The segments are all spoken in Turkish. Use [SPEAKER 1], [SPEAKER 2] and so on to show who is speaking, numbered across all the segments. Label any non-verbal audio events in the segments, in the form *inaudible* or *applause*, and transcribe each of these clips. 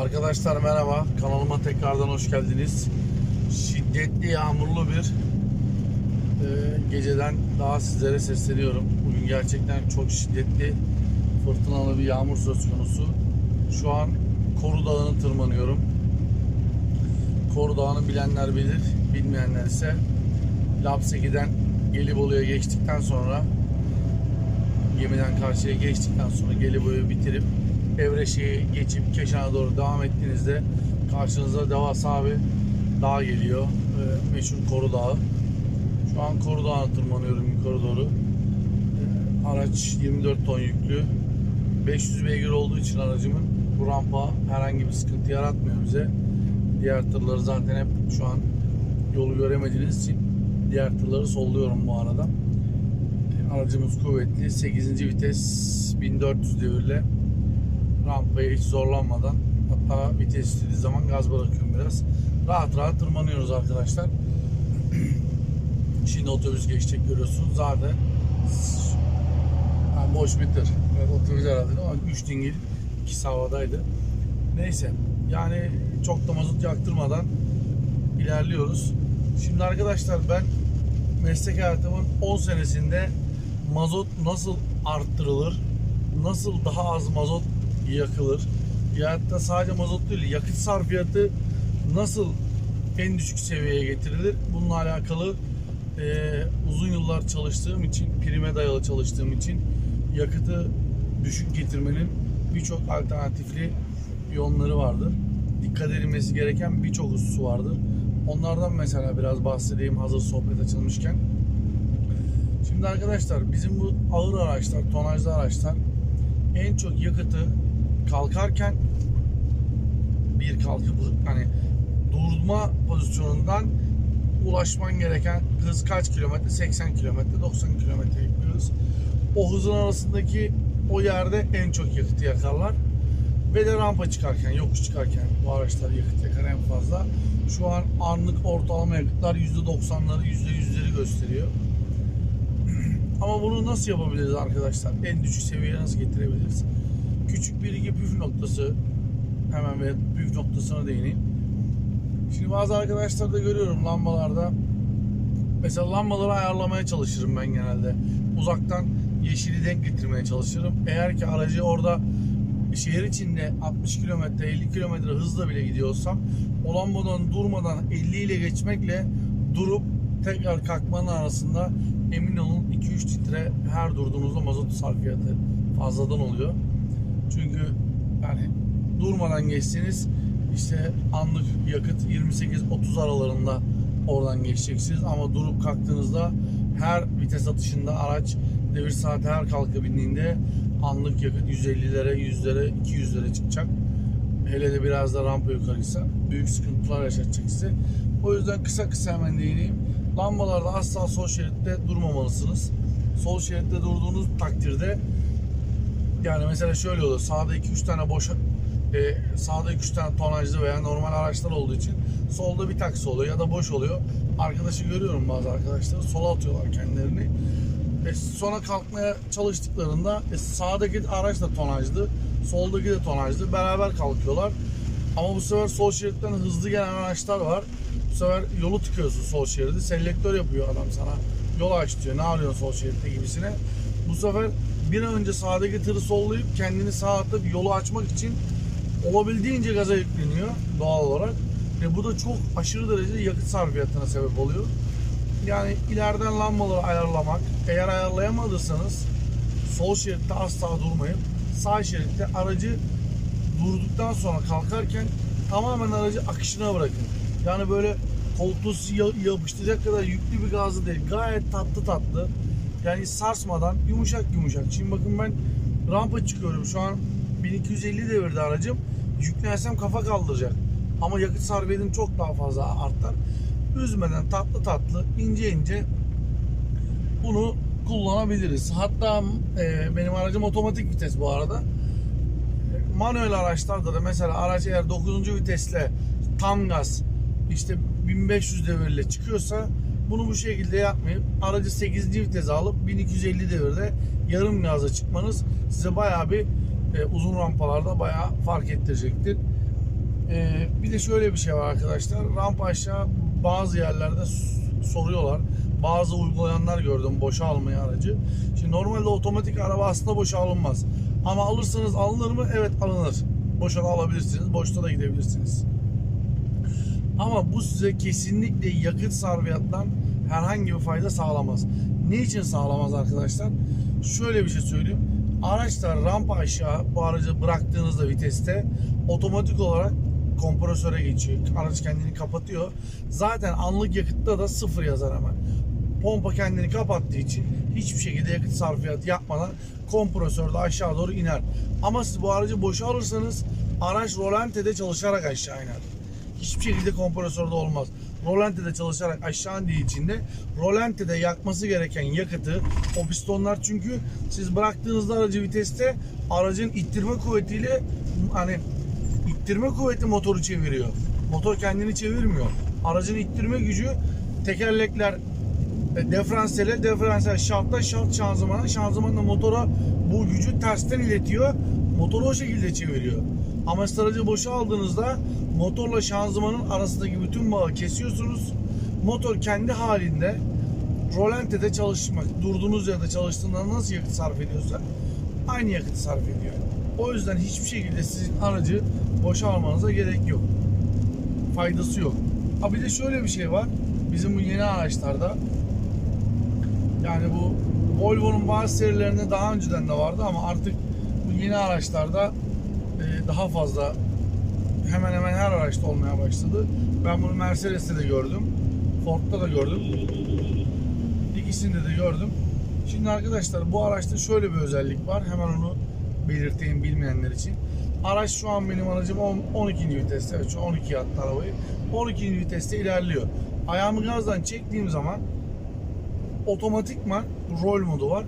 [SPEAKER 1] Arkadaşlar merhaba. Kanalıma tekrardan hoş geldiniz. Şiddetli yağmurlu bir e, geceden daha sizlere sesleniyorum. Bugün gerçekten çok şiddetli fırtınalı bir yağmur söz konusu. Şu an Koru Dağı'nı tırmanıyorum. Koru Dağı'nı bilenler bilir, bilmeyenler ise Lapseki'den Gelibolu'ya geçtikten sonra gemiden karşıya geçtikten sonra Gelibolu'yu bitirip Evreşe'yi geçip Keşan'a doğru devam ettiğinizde karşınıza devasa bir dağ geliyor. Ee, meşhur Koru Dağı. Şu an Koru Dağı'na tırmanıyorum yukarı doğru. Ee, araç 24 ton yüklü. 500 beygir olduğu için aracımın bu rampa herhangi bir sıkıntı yaratmıyor bize. Diğer tırları zaten hep şu an yolu göremediğiniz için diğer tırları solluyorum bu arada. Aracımız kuvvetli. 8. vites 1400 devirle rampaya hiç zorlanmadan hatta vites istediği zaman gaz bırakıyorum biraz. Rahat rahat tırmanıyoruz arkadaşlar. *clears throat* Şimdi otobüs geçecek görüyorsunuz. Zaten ha, boş bir tır. Evet, otobüs herhalde ama 3 dingil ikisi havadaydı. Neyse yani çok da mazot yaktırmadan ilerliyoruz. Şimdi arkadaşlar ben meslek hayatımın 10 senesinde mazot nasıl arttırılır, nasıl daha az mazot yakılır, ya da sadece mazot değil yakıt sarfiyatı nasıl en düşük seviyeye getirilir bununla alakalı e, uzun yıllar çalıştığım için, prime dayalı çalıştığım için yakıtı düşük getirmenin birçok alternatifli yolları vardır. Dikkat edilmesi gereken birçok hususu vardır. Onlardan mesela biraz bahsedeyim hazır sohbet açılmışken. Şimdi arkadaşlar bizim bu ağır araçlar, tonajlı araçlar en çok yakıtı kalkarken bir kalkıp hani durma pozisyonundan ulaşman gereken hız kaç kilometre? 80 kilometre, 90 kilometre yapıyoruz. O hızın arasındaki o yerde en çok yakıtı yakarlar. Ve de rampa çıkarken, yokuş çıkarken bu araçlar yakıt yakar en fazla. Şu an anlık ortalama yakıtlar %90'ları, %100'leri gösteriyor. *clears throat* Ama bunu nasıl yapabiliriz arkadaşlar? En düşük seviyeye nasıl getirebiliriz? Küçük bir iki püf noktası hemen ve püf noktasına değineyim. Şimdi bazı arkadaşlar da görüyorum lambalarda mesela lambaları ayarlamaya çalışırım ben genelde. Uzaktan yeşili denk getirmeye çalışırım. Eğer ki aracı orada şehir içinde 60 kilometre 50 kilometre hızla bile gidiyorsam o lambadan durmadan 50 ile geçmekle durup tekrar kalkmanın arasında emin olun 2-3 litre her durduğunuzda mazot sarfiyatı fazladan oluyor. Çünkü yani durmadan geçseniz işte anlık yakıt 28-30 aralarında oradan geçeceksiniz ama durup kalktığınızda her vites atışında araç devir saat her kalka bindiğinde anlık yakıt 150'lere, 100'lere, 200'lere çıkacak. Hele de biraz da rampa yukarıysa büyük sıkıntılar yaşatacak size. O yüzden kısa kısa hemen değineyim. Lambalarda asla sol şeritte durmamalısınız. Sol şeritte durduğunuz takdirde yani mesela şöyle olur. Sağda 2-3 tane boş e, sağda 2-3 tane tonajlı veya normal araçlar olduğu için solda bir taksi oluyor ya da boş oluyor. Arkadaşı görüyorum bazı arkadaşlar sola atıyorlar kendilerini. E, sonra kalkmaya çalıştıklarında e, sağdaki araç da tonajlı, soldaki de tonajlı. Beraber kalkıyorlar. Ama bu sefer sol şeritten hızlı gelen araçlar var. Bu sefer yolu tıkıyorsun sol şeridi. Selektör yapıyor adam sana. Yol aç diyor. Ne arıyorsun sol şeritte gibisine. Bu sefer bir an önce sağdaki tırı sollayıp kendini sağa atıp yolu açmak için olabildiğince gaza yükleniyor doğal olarak. Ve bu da çok aşırı derecede yakıt sarfiyatına sebep oluyor. Yani ileriden lambaları ayarlamak, eğer ayarlayamadıysanız sol şeritte asla durmayıp sağ şeritte aracı durduktan sonra kalkarken tamamen aracı akışına bırakın. Yani böyle koltuğu ya- yapıştıracak kadar yüklü bir gazı değil. Gayet tatlı tatlı. Yani sarsmadan yumuşak yumuşak. Şimdi bakın ben rampa çıkıyorum. Şu an 1250 devirde aracım. Yüklersem kafa kaldıracak. Ama yakıt sarfiyetim çok daha fazla artar. Üzmeden tatlı tatlı ince ince bunu kullanabiliriz. Hatta e, benim aracım otomatik vites bu arada. Manuel araçlarda da mesela araç eğer 9. vitesle tam gaz işte 1500 devirle çıkıyorsa bunu bu şekilde yapmayıp aracı 8. vitese alıp 1250 devirde yarım gazla çıkmanız size bayağı bir e, uzun rampalarda bayağı fark ettirecektir. Ee, bir de şöyle bir şey var arkadaşlar. Rampa aşağı bazı yerlerde soruyorlar. Bazı uygulayanlar gördüm boşa almayı aracı. Şimdi normalde otomatik araba aslında boşa alınmaz. Ama alırsanız alınır mı? Evet alınır. Boşa da alabilirsiniz. Boşta da gidebilirsiniz. Ama bu size kesinlikle yakıt sarfiyattan herhangi bir fayda sağlamaz. Niçin sağlamaz arkadaşlar? Şöyle bir şey söyleyeyim. Araçlar rampa aşağı bu aracı bıraktığınızda viteste otomatik olarak kompresöre geçiyor. Araç kendini kapatıyor. Zaten anlık yakıtta da sıfır yazar hemen. Pompa kendini kapattığı için hiçbir şekilde yakıt sarfiyatı yapmadan kompresör de aşağı doğru iner. Ama siz bu aracı boşa alırsanız araç rolantede çalışarak aşağı iner hiçbir şekilde kompresörde olmaz. Rolante'de çalışarak aşağı indiği için de rolante'de yakması gereken yakıtı o pistonlar çünkü siz bıraktığınızda aracı viteste aracın ittirme kuvvetiyle hani ittirme kuvveti motoru çeviriyor. Motor kendini çevirmiyor. Aracın ittirme gücü tekerlekler e, diferansiyele, diferansiyel şafta, şaft şanzımana, şanzımanla motora bu gücü tersten iletiyor. Motoru o şekilde çeviriyor. Ama siz aracı boşa aldığınızda motorla şanzımanın arasındaki bütün bağı kesiyorsunuz. Motor kendi halinde rolantede çalışmak, durduğunuz yerde çalıştığında nasıl yakıt sarf ediyorsa aynı yakıtı sarf ediyor. O yüzden hiçbir şekilde sizin aracı boşa almanıza gerek yok. Faydası yok. Ha bir de şöyle bir şey var. Bizim bu yeni araçlarda yani bu Volvo'nun bazı serilerinde daha önceden de vardı ama artık bu yeni araçlarda daha fazla hemen hemen her araçta olmaya başladı. Ben bunu Mercedes'te de gördüm. Ford'da da gördüm. İkisinde de gördüm. Şimdi arkadaşlar bu araçta şöyle bir özellik var. Hemen onu belirteyim bilmeyenler için. Araç şu an benim aracım on- 12. viteste. Evet şu 12 attı arabayı. 12. viteste ilerliyor. Ayağımı gazdan çektiğim zaman otomatikman rol modu var.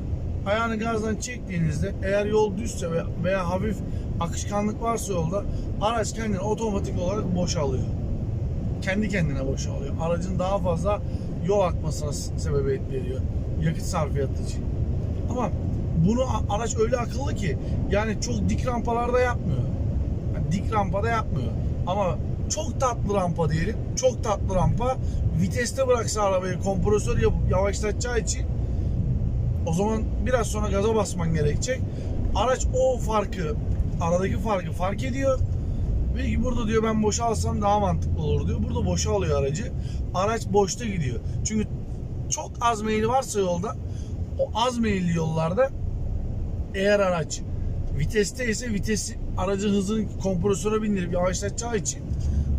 [SPEAKER 1] Ayağını gazdan çektiğinizde eğer yol düzse veya hafif akışkanlık varsa yolda araç kendini otomatik olarak boşalıyor. Kendi kendine boşalıyor. Aracın daha fazla yol akmasına sebebiyet veriyor. Yakıt sarfiyatı için. Ama bunu araç öyle akıllı ki yani çok dik rampalarda yapmıyor. Yani dik rampada yapmıyor. Ama çok tatlı rampa diyelim. Çok tatlı rampa. Viteste bıraksa arabayı kompresör yapıp yavaşlatacağı için o zaman biraz sonra gaza basman gerekecek. Araç o farkı, aradaki farkı fark ediyor. Ve burada diyor ben boşa alsam daha mantıklı olur diyor. Burada boşa alıyor aracı. Araç boşta gidiyor. Çünkü çok az meyili varsa yolda o az meyilli yollarda eğer araç viteste ise vitesi aracın hızını kompresöre bindirip yavaşlatacağı için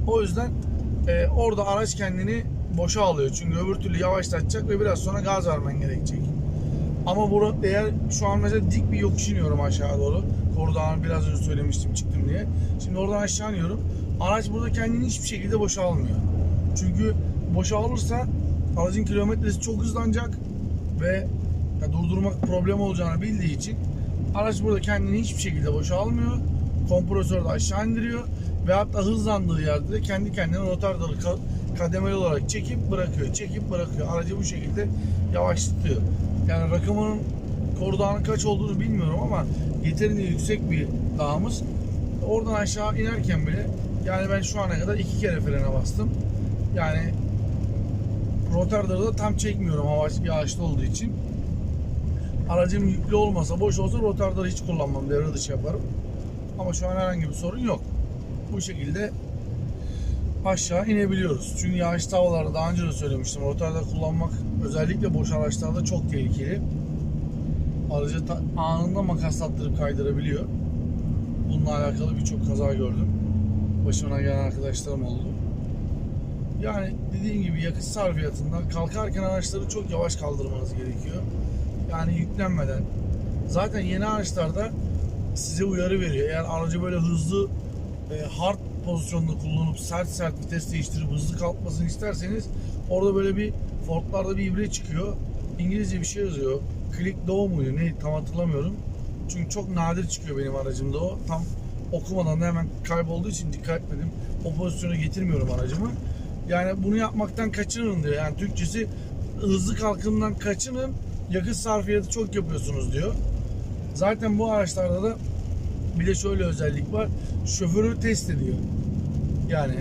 [SPEAKER 1] o yüzden e, orada araç kendini boşa alıyor. Çünkü öbür türlü yavaşlatacak ve biraz sonra gaz vermen gerekecek. Ama burada eğer şu an mesela dik bir yokuş iniyorum aşağı doğru. Korudan biraz önce söylemiştim çıktım diye. Şimdi oradan aşağı iniyorum. Araç burada kendini hiçbir şekilde boşa almıyor. Çünkü boşa alırsa aracın kilometresi çok hızlanacak ve durdurmak problem olacağını bildiği için araç burada kendini hiçbir şekilde boşa almıyor. Kompresörü de aşağı indiriyor ve hatta hızlandığı yerde de kendi kendine rotardalı ka- kademeli olarak çekip bırakıyor, çekip bırakıyor. Aracı bu şekilde yavaşlatıyor. Yani rakamının kordağının kaç olduğunu bilmiyorum ama yeterince yüksek bir dağımız. Oradan aşağı inerken bile yani ben şu ana kadar iki kere frene bastım. Yani rotarları da tam çekmiyorum hava yağışlı olduğu için. Aracım yüklü olmasa, boş olsa rotarları hiç kullanmam, devre dışı yaparım. Ama şu an herhangi bir sorun yok. Bu şekilde aşağı inebiliyoruz. Çünkü yağışlı havalarda daha önce de söylemiştim. Rotarda kullanmak özellikle boş araçlarda çok tehlikeli. Aracı anında makaslattırıp kaydırabiliyor. Bununla alakalı birçok kaza gördüm. Başıma gelen arkadaşlarım oldu. Yani dediğim gibi yakıt sarfiyatında kalkarken araçları çok yavaş kaldırmanız gerekiyor. Yani yüklenmeden. Zaten yeni araçlarda size uyarı veriyor. Eğer aracı böyle hızlı e, hard pozisyonda kullanıp sert sert vites değiştirip hızlı kalkmasını isterseniz orada böyle bir Ford'larda bir ibre çıkıyor. İngilizce bir şey yazıyor. Click Low muydu ne tam hatırlamıyorum. Çünkü çok nadir çıkıyor benim aracımda o. Tam okumadan da hemen kaybolduğu için dikkat etmedim. O pozisyona getirmiyorum aracımı. Yani bunu yapmaktan kaçının diyor. Yani Türkçesi hızlı kalkımdan kaçının. Yakıt sarfiyatı çok yapıyorsunuz diyor. Zaten bu araçlarda da bir de şöyle özellik var. Şoförü test ediyor. Yani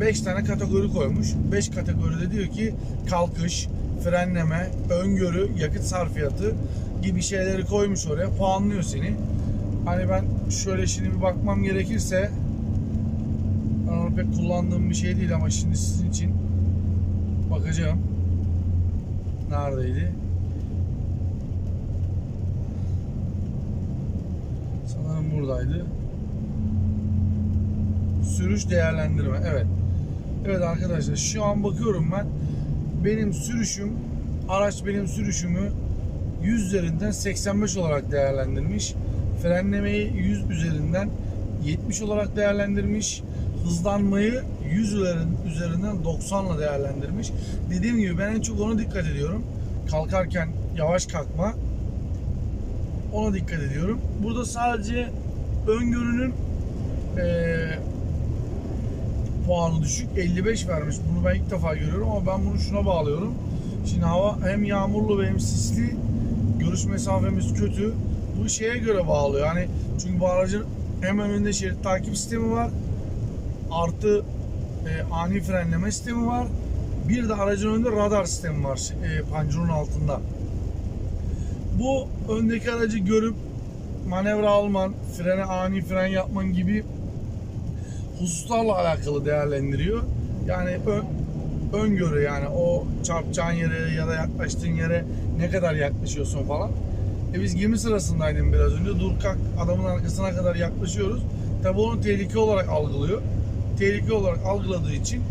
[SPEAKER 1] 5 tane kategori koymuş. 5 kategoride diyor ki kalkış, frenleme, öngörü, yakıt sarfiyatı gibi şeyleri koymuş oraya. Puanlıyor seni. Hani ben şöyle şimdi bir bakmam gerekirse ben onu pek kullandığım bir şey değil ama şimdi sizin için bakacağım. Neredeydi? Sanırım buradaydı. Sürüş değerlendirme. Evet. Evet arkadaşlar şu an bakıyorum ben. Benim sürüşüm, araç benim sürüşümü 100 üzerinden 85 olarak değerlendirmiş. Frenlemeyi 100 üzerinden 70 olarak değerlendirmiş. Hızlanmayı 100 üzerin- üzerinden 90 ile değerlendirmiş. Dediğim gibi ben en çok ona dikkat ediyorum. Kalkarken yavaş kalkma. Ona dikkat ediyorum. Burada sadece öngörünün eee puanı düşük. 55 vermiş. Bunu ben ilk defa görüyorum ama ben bunu şuna bağlıyorum. Şimdi hava hem yağmurlu hem sisli. Görüş mesafemiz kötü. Bu şeye göre bağlıyor. Yani çünkü bu aracın hem önünde şerit takip sistemi var. Artı e, ani frenleme sistemi var. Bir de aracın önünde radar sistemi var e, panjurun altında. Bu öndeki aracı görüp manevra alman, frene ani fren yapman gibi hususlarla alakalı değerlendiriyor. Yani ön, öngörü yani o çarpacağın yere ya da yaklaştığın yere ne kadar yaklaşıyorsun falan. E biz gemi sırasındaydım biraz önce. Dur kalk adamın arkasına kadar yaklaşıyoruz. Tabi onu tehlike olarak algılıyor. Tehlike olarak algıladığı için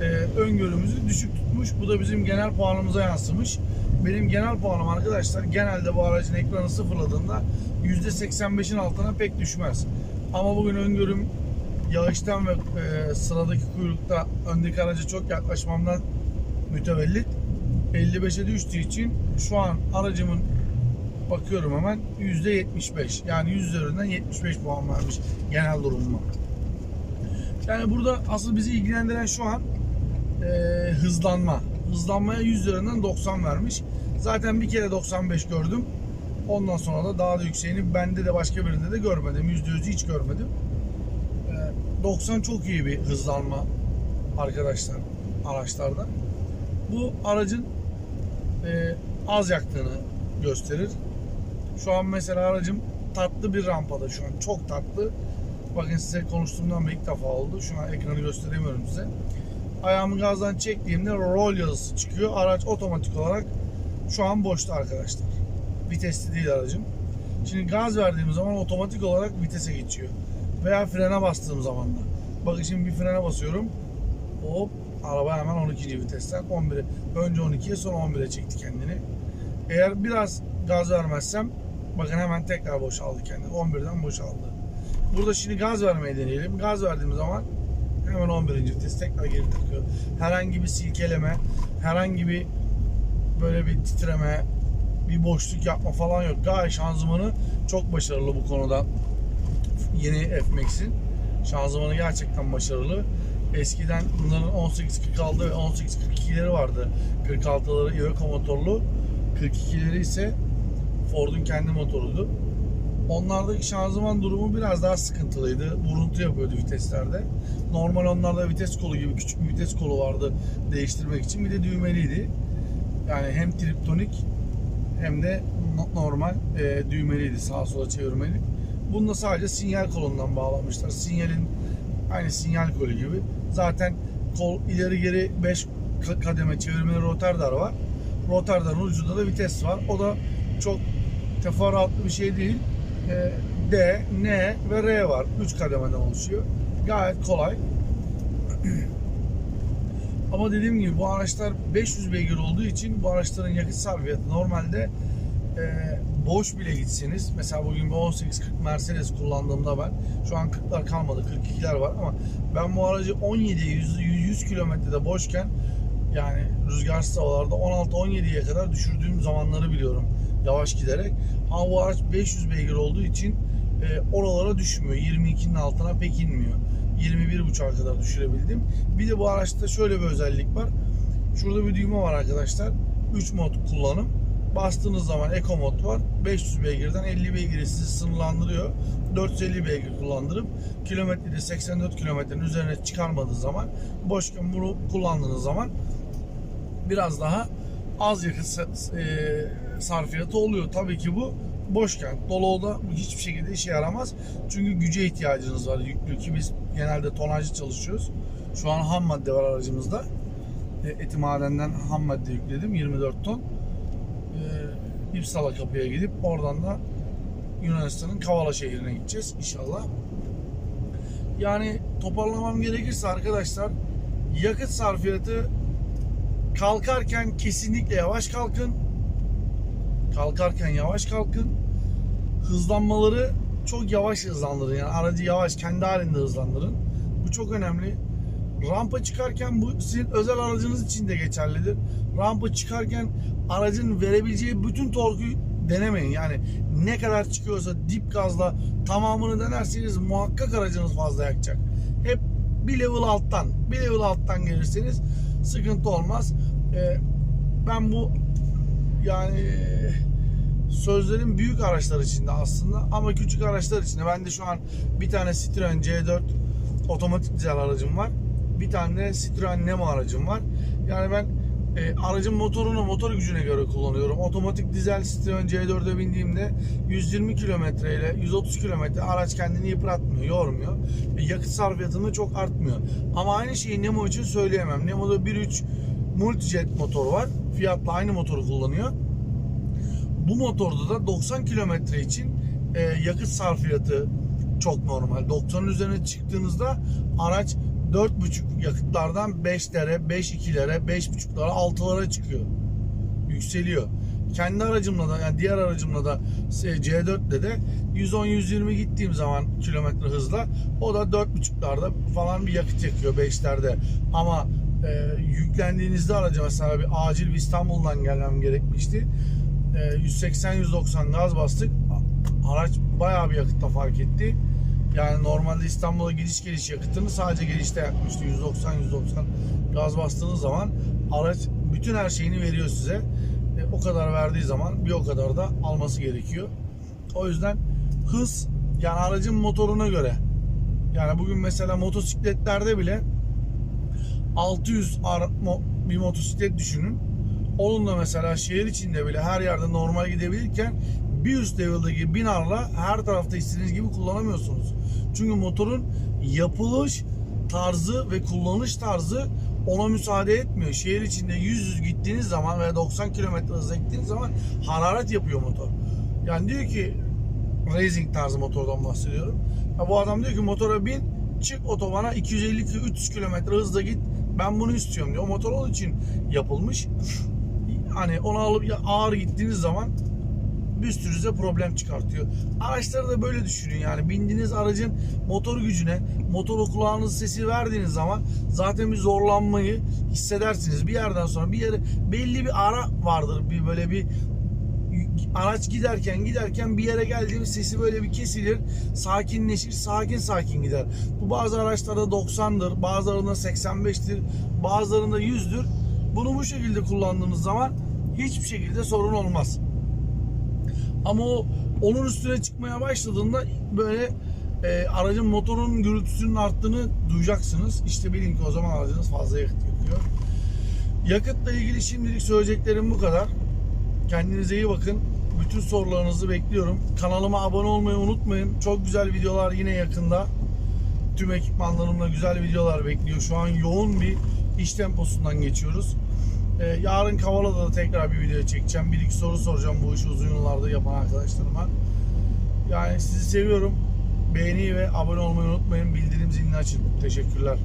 [SPEAKER 1] e, öngörümüzü düşük tutmuş. Bu da bizim genel puanımıza yansımış. Benim genel puanım arkadaşlar genelde bu aracın ekranı sıfırladığında %85'in altına pek düşmez. Ama bugün öngörüm yağıştan ve e, sıradaki kuyrukta öndeki araca çok yaklaşmamdan mütevellit 55'e düştüğü için şu an aracımın bakıyorum hemen %75 yani 100 üzerinden 75 puan vermiş genel durumuma. Yani burada asıl bizi ilgilendiren şu an e, hızlanma. Hızlanmaya 100 üzerinden 90 vermiş. Zaten bir kere 95 gördüm. Ondan sonra da daha da yükseğini bende de başka birinde de görmedim. %100'ü hiç görmedim. E, 90 çok iyi bir hızlanma arkadaşlar araçlarda. Bu aracın e, az yaktığını gösterir. Şu an mesela aracım tatlı bir rampada şu an. Çok tatlı. Bakın size konuştuğumdan ilk defa oldu. Şu an ekranı gösteremiyorum size. Ayağımı gazdan çektiğimde roll yazısı çıkıyor. Araç otomatik olarak şu an boşta arkadaşlar. Vitesli değil aracım. Şimdi gaz verdiğim zaman otomatik olarak vitese geçiyor. Veya frene bastığım zaman da. Bakın şimdi bir frene basıyorum. Hop araba hemen 12. vitesten 11'e. Önce 12'ye sonra 11'e çekti kendini. Eğer biraz gaz vermezsem bakın hemen tekrar boşaldı kendini. 11'den boşaldı. Burada şimdi gaz vermeyi deneyelim. Gaz verdiğim zaman hemen 11. vites tekrar geri takıyor. Herhangi bir silkeleme, herhangi bir böyle bir titreme, bir boşluk yapma falan yok. Gayet şanzımanı çok başarılı bu konuda. Yeni F-Max'in şanzımanı gerçekten başarılı. Eskiden bunların 1846 ve 1842'leri vardı. 46'ları Iveco motorlu. 42'leri ise Ford'un kendi motoruydu. Onlardaki şanzıman durumu biraz daha sıkıntılıydı. Vuruntu yapıyordu viteslerde. Normal onlarda vites kolu gibi küçük bir vites kolu vardı değiştirmek için. Bir de düğmeliydi. Yani hem triptonik hem de no- normal e, düğmeliydi sağa sola çevirmeli. Bunda sadece sinyal kolundan bağlamışlar. Sinyalin aynı sinyal kolu gibi. Zaten kol ileri geri 5 kademe çevirmeli rotardar var. Rotardarın ucunda da vites var. O da çok teferruatlı bir şey değil. E, D, N ve R var. 3 kademeden oluşuyor. Gayet kolay. *clears throat* Ama dediğim gibi bu araçlar 500 beygir olduğu için bu araçların yakıt sarfiyatı normalde e, boş bile gitseniz mesela bugün bir 1840 Mercedes kullandığımda ben şu an 40'lar kalmadı 42'ler var ama ben bu aracı 17 100 100 kilometrede boşken yani rüzgarsız havalarda 16-17'ye kadar düşürdüğüm zamanları biliyorum yavaş giderek. Ama bu araç 500 beygir olduğu için e, oralara düşmüyor. 22'nin altına pek inmiyor. 21.5'a kadar düşürebildim. Bir de bu araçta şöyle bir özellik var. Şurada bir düğme var arkadaşlar. 3 mod kullanım. Bastığınız zaman Eco Mod var. 500 beygirden 50 beygiri sizi sınırlandırıyor. 450 beygir kullandırıp kilometrede 84 kilometrenin üzerine çıkarmadığı zaman boşken bunu kullandığınız zaman biraz daha az yakıt e, sarfiyatı oluyor. Tabii ki bu boşken. Doluda hiçbir şekilde işe yaramaz. Çünkü güce ihtiyacınız var yüklü ki biz genelde tonajlı çalışıyoruz. Şu an ham madde var aracımızda. E, eti ham madde yükledim 24 ton. E, İpsala kapıya gidip oradan da Yunanistan'ın Kavala şehrine gideceğiz inşallah. Yani toparlamam gerekirse arkadaşlar yakıt sarfiyatı kalkarken kesinlikle yavaş kalkın. Kalkarken yavaş kalkın. Hızlanmaları çok yavaş hızlandırın. Yani aracı yavaş kendi halinde hızlandırın. Bu çok önemli. Rampa çıkarken bu sizin özel aracınız için de geçerlidir. Rampa çıkarken aracın verebileceği bütün torku denemeyin. Yani ne kadar çıkıyorsa dip gazla tamamını denerseniz muhakkak aracınız fazla yakacak. Hep bir level alttan, bir level alttan gelirseniz sıkıntı olmaz. Ee, ben bu yani sözlerin büyük araçlar içinde aslında ama küçük araçlar içinde. Ben de şu an bir tane Citroen C4 otomatik dizel aracım var. Bir tane Citroen Nemo aracım var. Yani ben e, aracın motorunu motor gücüne göre kullanıyorum. Otomatik dizel Citroen C4'e bindiğimde 120 kilometre ile 130 kilometre araç kendini yıpratmıyor, yormuyor. E, yakıt sarfiyatında çok artmıyor. Ama aynı şeyi Nemo için söyleyemem. Nemo'da 1.3 Multijet motor var. Fiat'la aynı motoru kullanıyor. Bu motorda da 90 kilometre için e, yakıt sarfiyatı çok normal. 90'ın üzerine çıktığınızda araç 4.5 yakıtlardan 5'lere, 5.2'lere, 5.5'lara, 6'lara çıkıyor. Yükseliyor. Kendi aracımla da yani diğer aracımla da C4'le de 110-120 gittiğim zaman kilometre hızla o da 4.5'larda falan bir yakıt yakıyor 5'lerde. Ama e, yüklendiğinizde araca mesela bir acil bir İstanbul'dan gelmem gerekmişti. E, 180-190 gaz bastık. Araç bayağı bir yakıtla fark etti. Yani normalde İstanbul'a gidiş geliş yakıtını sadece gelişte yakmıştı. 190-190 gaz bastığınız zaman araç bütün her şeyini veriyor size. E, o kadar verdiği zaman bir o kadar da alması gerekiyor. O yüzden hız yani aracın motoruna göre yani bugün mesela motosikletlerde bile 600 ar- mo- bir motosiklet düşünün. Onunla mesela şehir içinde bile her yerde normal gidebilirken bir üst level'daki binarla her tarafta istediğiniz gibi kullanamıyorsunuz. Çünkü motorun yapılış tarzı ve kullanış tarzı ona müsaade etmiyor. Şehir içinde 100 gittiğiniz zaman veya 90 km hızla gittiğiniz zaman hararet yapıyor motor. Yani diyor ki racing tarzı motordan bahsediyorum. Ya bu adam diyor ki motora bin çık otobana 250-300 km hızla git ben bunu istiyorum diyor. O motor onun için yapılmış. Hani onu alıp ağır gittiğiniz zaman bir sürü size problem çıkartıyor. Araçları da böyle düşünün yani bindiğiniz aracın motor gücüne, motor kulağınız sesi verdiğiniz zaman zaten bir zorlanmayı hissedersiniz. Bir yerden sonra bir yere belli bir ara vardır bir böyle bir araç giderken giderken bir yere geldiğimiz sesi böyle bir kesilir, sakinleşir, sakin sakin gider. Bu bazı araçlarda 90'dır, bazılarında 85'tir, bazılarında 100'dür. Bunu bu şekilde kullandığınız zaman hiçbir şekilde sorun olmaz. Ama o onun üstüne çıkmaya başladığında böyle e, aracın motorunun gürültüsünün arttığını duyacaksınız. İşte bilin ki o zaman aracınız fazla yakıt yakıyor. Yakıtla ilgili şimdilik söyleyeceklerim bu kadar. Kendinize iyi bakın. Bütün sorularınızı bekliyorum. Kanalıma abone olmayı unutmayın. Çok güzel videolar yine yakında. Tüm ekipmanlarımla güzel videolar bekliyor. Şu an yoğun bir iş temposundan geçiyoruz. Ee, yarın Kavala'da da tekrar bir video çekeceğim. Bir iki soru soracağım bu işi uzun yıllarda yapan arkadaşlarıma. Yani sizi seviyorum. Beğeni ve abone olmayı unutmayın. Bildirim zilini açın. Teşekkürler.